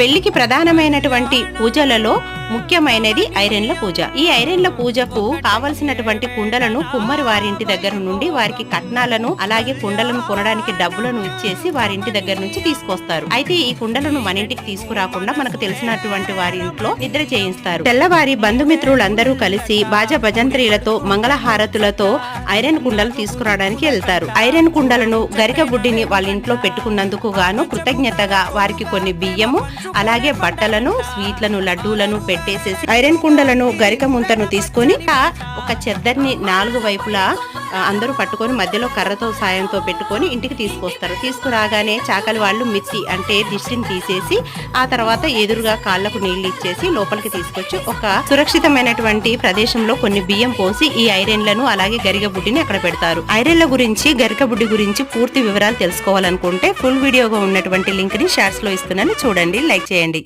పెళ్ళికి ప్రధానమైనటువంటి పూజలలో ముఖ్యమైనది ఐరన్ల పూజ. ఈ ఐరన్ల పూజకు కావలసినటువంటి కుండలను కుమ్మరి వారింటి దగ్గర నుండి వారికి కట్నాలను అలాగే కుండలను కొనడానికి డబ్బులను ఇచ్చేసి వారింటి దగ్గర నుంచి తీసుకొస్తారు. అయితే ఈ కుండలను మన ఇంటికి తీసుకురాకుండా మనకు తెలిసినటువంటి వారి ఇంట్లో నిద్ర చేయిస్తారు. తెల్లవారి బంధుమిత్రులందరూ కలిసి బాజా భజంత్రీలతో మంగళహారతులతో ఐరన్ కుండలు తీసుకురావడానికి వెళ్తారు. ఐరన్ కుండలను గరిక బుడ్డిని వాళ్ళ ఇంట్లో పెట్టుకున్నందుకు గాను కృతజ్ఞతగా వారికి కొన్ని బియ్యము అలాగే బట్టలను స్వీట్లను లడ్డూలను పెట్టేసేసి ఐరన్ కుండలను గరిక ముంతను తీసుకొని ఆ ఒక చెద్దర్ని నాలుగు వైపులా అందరూ పట్టుకొని మధ్యలో కర్రతో సాయంతో పెట్టుకొని ఇంటికి తీసుకొస్తారు. తీసుకురాగానే చాకలి వాళ్ళు మిర్చి అంటే దిష్టిని తీసేసి ఆ తర్వాత ఎదురుగా కాళ్ళకు నీళ్ళు ఇచ్చేసి లోపలికి తీసుకొచ్చి ఒక సురక్షితమైనటువంటి ప్రదేశంలో కొన్ని బియ్యం పోసి ఈ ఐరన్లను అలాగే గరిగ బుడ్డిని అక్కడ పెడతారు. ఐరన్ల గురించి గరిక బుడ్డి గురించి పూర్తి వివరాలు తెలుసుకోవాలనుకుంటే ఫుల్ వీడియోగా ఉన్నటువంటి లింక్ని షార్ట్స్లో ఇస్తున్నాను. చూడండి లైక్ చేయండి.